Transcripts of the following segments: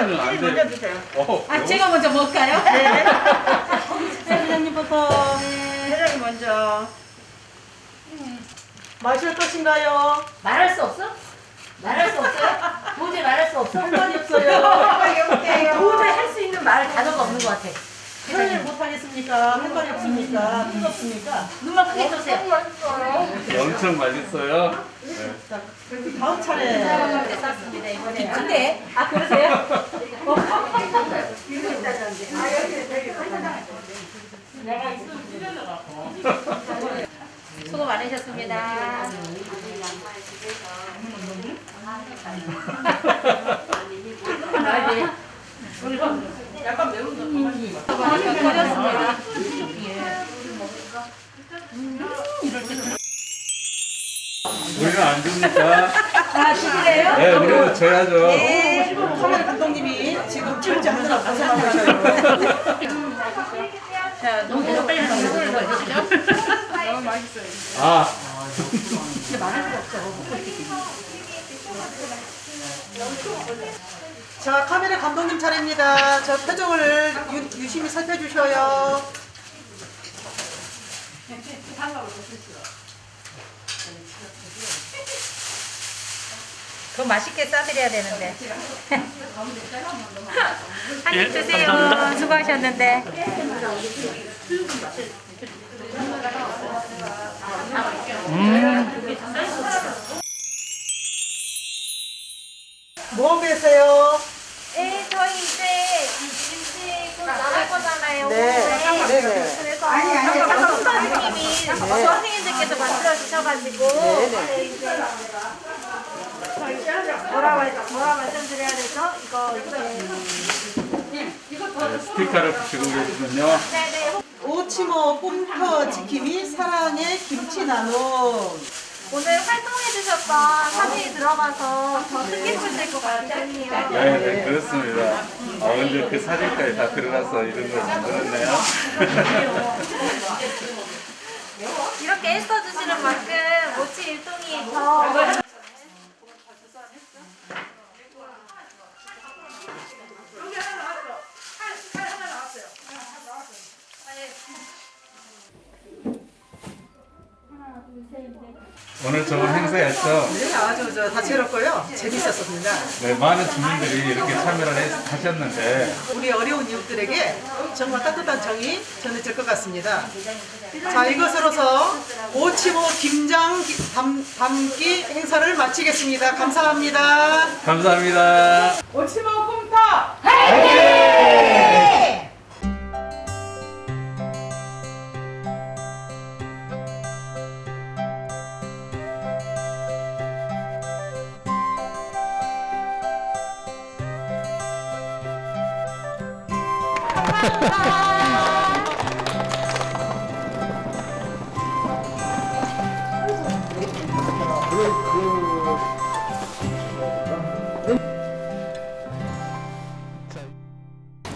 먼저, 안 이진이 돼. 먼저 드세요. 어, 아, 제가 먼저 먹을까요? 네. 회장님부터 회장님 먼저. 마실 것인가요? 말할 수 없어? 말할 수 없어요? 도저히 말할 수 없어? 상관이 없어요. 여보세요. 도저히 할 수 있는 말 단어가 없는 것 같아. 못하겠습니까? 할 말이 없습니까? 뜨겁습니까? 눈만 크게 뜨세요. 엄청 맛있어요. 네. 자, 다음 차례. 쌌습니다 이번에. 근데 아 그러세요? 수고 많으셨습니다. 아, 네. 약간 매운 거. 버렸습니다. 우리는 안 줍니까? 아, 드시래요? 네, 우리는 줘야죠. 카메라 감독님이 지금 출제하느라 고생하셔요. 자, 너무 계속 빨리 하는 거 해주시죠. 아, 자, 카메라 감독님 차례입니다. 저 표정을 유, 유심히 살펴주셔요. 더 맛있게 싸드려야 되는데. 한 입 드세요. 수고하셨는데. 뭐 계세요? 네, 저희 이제 이제 곧 나갈 거잖아요. 네. 네 네. 그래서 아니 아니 선생님이 선생님들께서 만들어 주셔가지고 네, 이제 저희 뭐라 말 뭐라 말씀드려야 되죠? 이거 이제 네, 스티커를 붙이고 계시군요. 네네 오치모 꿈터 지킴이 사랑의 김치 나눔. 오늘 활동해 주셨던 사진이 들어가서 더 뜻깊으실 것 같거든요. 네, 네, 그렇습니다. 아, 근데 그 사진까지 다 들어가서 이런 걸 만들었네요. 이렇게 애써 주시는 만큼 모치 일동이 더 오늘 좋은 행사였죠? 네, 아주 저 다채롭고요. 재밌었습니다. 네, 많은 주민들이 이렇게 참여를 해- 하셨는데, 우리 어려운 이웃들에게 정말 따뜻한 정이 전해질 것 같습니다. 자, 이것으로서 오치모 김장 기- 담, 담기 행사를 마치겠습니다. 감사합니다. 감사합니다. 오치모 꿈터!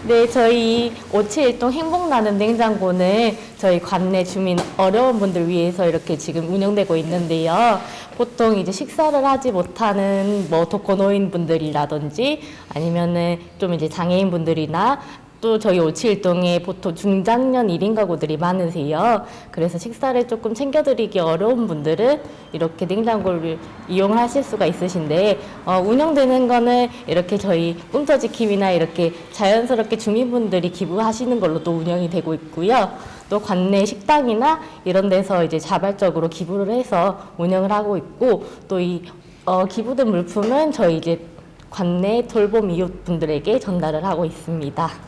네, 저희 571동 행복나는 냉장고는 저희 관내 주민 어려운 분들 위해서 이렇게 지금 운영되고 있는데요. 보통 이제 식사를 하지 못하는 뭐 독거노인 분들이라든지 아니면은 좀 이제 장애인 분들이나 또 저희 571동에 보통 중장년 1인 가구들이 많으세요. 그래서 식사를 조금 챙겨드리기 어려운 분들은 이렇게 냉장고를 이용하실 수가 있으신데 어, 운영되는 거는 이렇게 저희 꿈터지킴이나 이렇게 자연스럽게 주민분들이 기부하시는 걸로 또 운영이 되고 있고요. 또 관내 식당이나 이런 데서 이제 자발적으로 기부를 해서 운영을 하고 있고 또이 어, 기부된 물품은 저희 이제 관내 돌봄 이웃분들에게 전달을 하고 있습니다.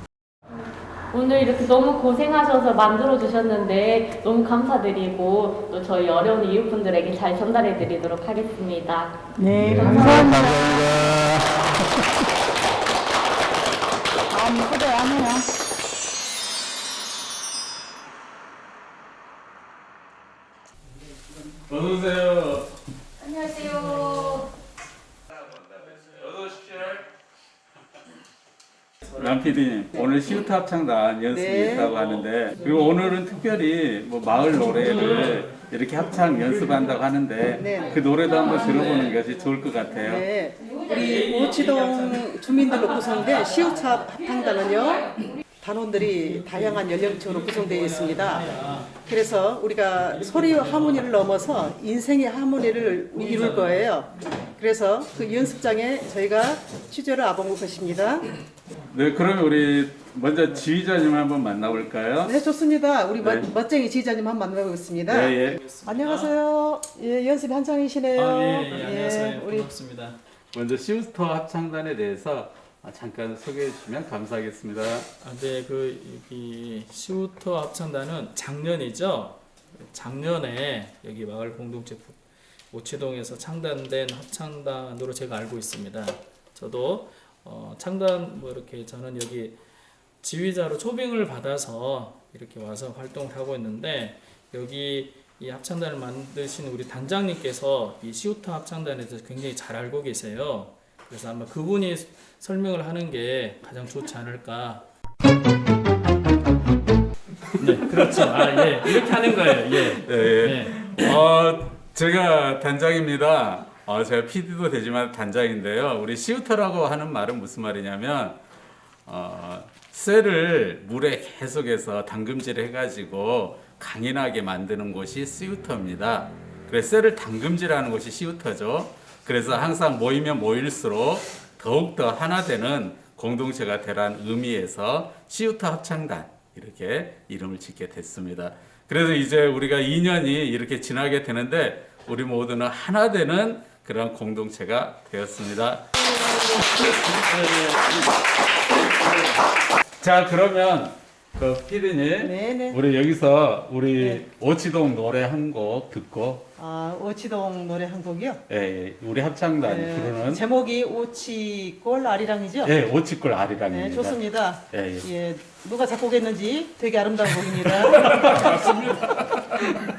오늘 이렇게 너무 고생하셔서 만들어 주셨는데 너무 감사드리고 또 저희 어려운 이웃분들에게 잘 전달해 드리도록 하겠습니다. 네, 감사합니다. 다음 후대하네요. 어서오세요. 안녕하세요. 어서오십시오. 남 PD님, 오늘 시우타 합창단 연습이 네. 있다고 하는데, 그리고 오늘은 특별히 뭐 마을 노래를 이렇게 합창 연습한다고 하는데 네. 그 노래도 한번 들어보는 것이 좋을 것 같아요. 네, 우리 오치동 주민들로 구성된 시우차 합창단은요 단원들이 다양한 연령층으로 구성되어 있습니다. 그래서 우리가 소리 하모니를 넘어서 인생의 하모니를 이룰 거예요. 그래서 그 연습장에 저희가 취재를 와본 것입니다. 네, 그러면 우리 먼저 지휘자님 한번 만나볼까요? 네, 좋습니다. 우리 멋- 네. 멋쟁이 지휘자님 한번 만나보겠습니다. 예, 예. 안녕하세요. 예, 연습 한창이시네요. 아, 예, 예, 안녕하세요. 우리 반갑습니다. 먼저 시우스터 합창단에 대해서 잠깐 소개해 주시면 감사하겠습니다. 아, 네, 그 여기 시우터 합창단은 작년이죠. 작년에 여기 마을 공동체 부- 오치동에서 창단된 합창단으로 제가 알고 있습니다. 저도 어, 창단 뭐 이렇게 저는 여기 지휘자로 초빙을 받아서 이렇게 와서 활동을 하고 있는데 여기 이 합창단을 만드신 우리 단장님께서 이 시우터 합창단에 대해서 굉장히 잘 알고 계세요. 그래서 아마 그분이 설명을 하는 게 가장 좋지 않을까. 네, 그렇죠. 아, 예. 이렇게 하는 거예요. 예. 예, 예. 네. 어, 제가 단장입니다. 어, 제가 PD도 되지만 단장인데요. 우리 시우터라고 하는 말은 무슨 말이냐면, 어, 쇠를 물에 계속해서 담금질을 해가지고 강인하게 만드는 곳이 시우터입니다. 그래서 쇠를 담금질하는 곳이 시우터죠. 그래서 항상 모이면 모일수록 더욱더 하나 되는 공동체가 되라는 의미에서 시우터 합창단 이렇게 이름을 짓게 됐습니다. 그래서 이제 우리가 2년이 이렇게 지나게 되는데 우리 모두는 하나 되는 그런 공동체가 되었습니다. 자 그러면 그 피디님 네네. 우리 여기서 우리 오치동 노래 한 곡 듣고 아, 오치동 노래 한 곡이요. 예, 예, 우리 합창단이 네, 부르는 제목이 오치골 아리랑이죠? 예 오치골 아리랑입니다. 네, 좋습니다. 예, 예. 예, 누가 작곡했는지 되게 아름다운 곡입니다.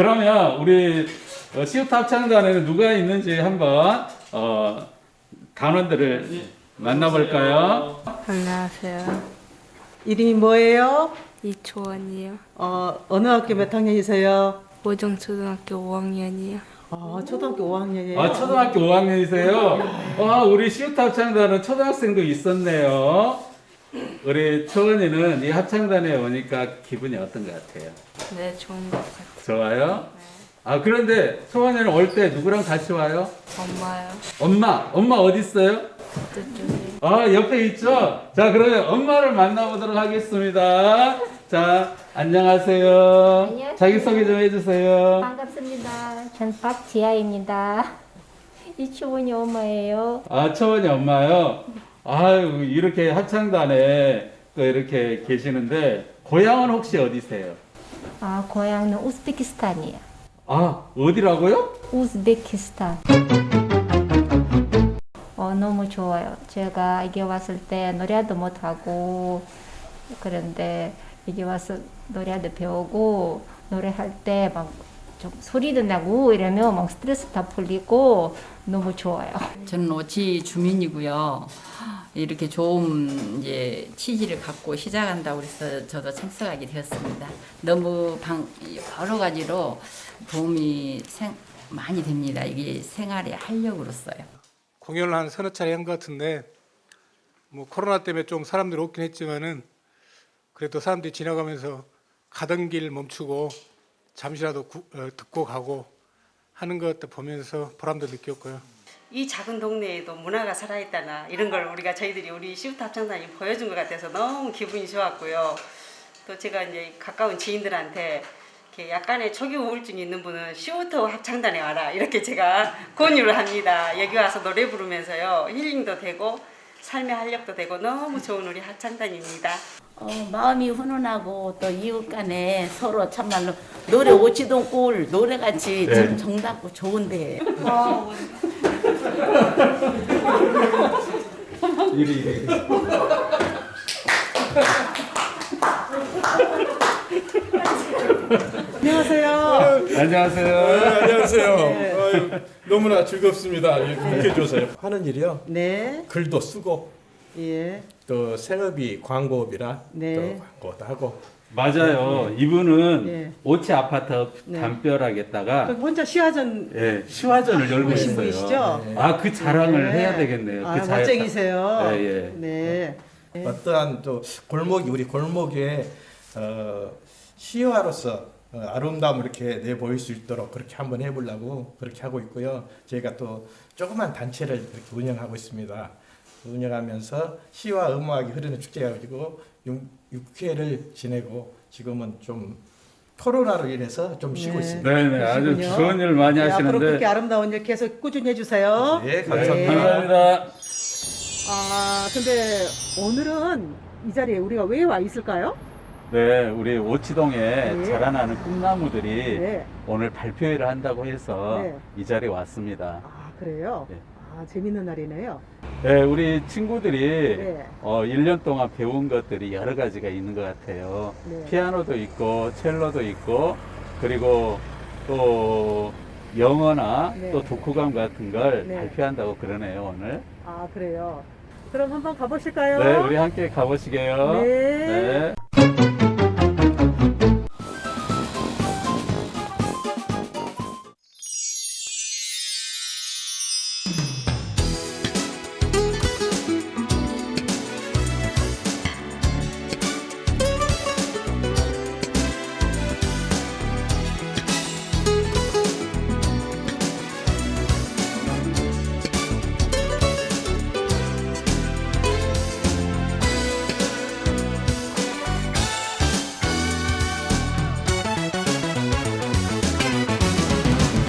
그러면 우리 어, 시우타 합창단에는 누가 있는지 한번 어, 단원들을 만나볼까요? 안녕하세요. 이름이 뭐예요? 이초원이요. 어, 어느 학교 몇 학년이세요? 오정초등학교 5학년이요. 아, 초등학교 5학년이에요. 아, 초등학교 5학년이세요? 와, 우리 시우타 합창단은 초등학생도 있었네요. 우리 초원이는 이 합창단에 오니까 기분이 어떤 것 같아요? 네, 좋은 것 같아요. 좋아요? 아, 그런데 초원이는 올 때 누구랑 같이 와요? 엄마요. 엄마, 엄마 어디 있어요? 저쪽에. 아, 옆에 있죠? 자, 그러면 엄마를 만나보도록 하겠습니다. 자, 안녕하세요. 안녕하세요. 자기 소개 좀 해주세요. 반갑습니다. 전 박지아입니다. 이치원이 엄마예요. 아, 초원이 엄마요? 아유, 이렇게 합창단에 또 이렇게 계시는데, 고향은 혹시 어디세요? 아, 고향은 우즈베키스탄이에요. 아, 어디라고요? 우즈베키스탄. 어, 너무 좋아요. 제가 이게 왔을 때 노래도 못하고, 그런데 이게 와서 노래도 배우고, 노래할 때 막 좀 소리도 나고 이러면 막 스트레스 다 풀리고 너무 좋아요. 저는 오치 주민이고요. 이렇게 좋은 이제 취지를 갖고 시작한다고 그래서 저도 참석하게 되었습니다. 너무 방, 여러 가지로 도움이 생, 많이 됩니다. 이게 생활의 활력으로서요. 공연을 한 서너 차례 한 것 같은데 뭐 코로나 때문에 좀 사람들이 없긴 했지만은 그래도 사람들이 지나가면서 가던 길 멈추고 잠시라도 구- 어, 듣고 가고 하는 것 보면서 보람도 느꼈고요. 이 작은 동네에도 문화가 살아있다나 이런 걸 우리가 저희들이 우리 시우타 합창단이 보여준 것 같아서 너무 기분이 좋았고요. 또 제가 이제 가까운 지인들한테 이렇게 약간의 초기 우울증이 있는 분은 시우터 합창단에 와라 이렇게 제가 권유를 합니다. 여기 와서 노래 부르면서요 힐링도 되고 삶의 활력도 되고 너무 좋은 우리 합창단입니다. 어, 마음이 훈훈하고 또 이웃 간에 서로 참말로 노래 오치동 꿀 노래같이 네. 참 정답고 좋은데 이리, 이리. 안녕하세요. 안녕하세요. 안녕하세요. 아유, 너무나 즐겁습니다. 이렇게 해줘서 하는 일이요. 네. 글도 쓰고 예. 또 생업이 광고업이라 네. 또 광고도 하고 맞아요. 이분은 네. 오치 아파트 네. 담벼락에다가 거기 혼자 시화전 예, 시화전을 열고 하신 있어요. 분이시죠? 아, 그 자랑을 네. 해야 되겠네요. 아, 그 자랑- 멋쟁이세요. 예, 예. 네. 어떠한 또 골목이 우리 골목에 어, 시화로서 어, 아름다움을 이렇게 내보일 수 있도록 그렇게 한번 해보려고 그렇게 하고 있고요. 저희가 또 조그만 단체를 이렇게 운영하고 있습니다. 운영하면서 시와 음악이 흐르는 축제가 가지고 6회를 지내고 지금은 좀 코로나로 인해서 좀 쉬고 네. 있습니다. 네네, 아주 그러시군요. 좋은 일 많이 네, 앞으로 하시는데. 그렇게 아름다운 일 계속 꾸준히 해주세요. 네, 네, 감사합니다. 감사합니다. 아, 근데 오늘은 이 자리에 우리가 왜 와 있을까요? 네, 우리 오치동에 네. 자라나는 꿈나무들이 네. 오늘 발표회를 한다고 해서 네. 이 자리에 왔습니다. 아, 그래요? 네. 아, 재밌는 날이네요. 네, 우리 친구들이 네. 어, 1년 동안 배운 것들이 여러 가지가 있는 것 같아요. 네. 피아노도 있고, 첼로도 있고, 그리고 또 영어나 네. 또 독후감 같은 걸 네. 발표한다고 그러네요, 오늘. 아, 그래요. 그럼 한번 가보실까요? 네, 우리 함께 가보시게요. 네. 네.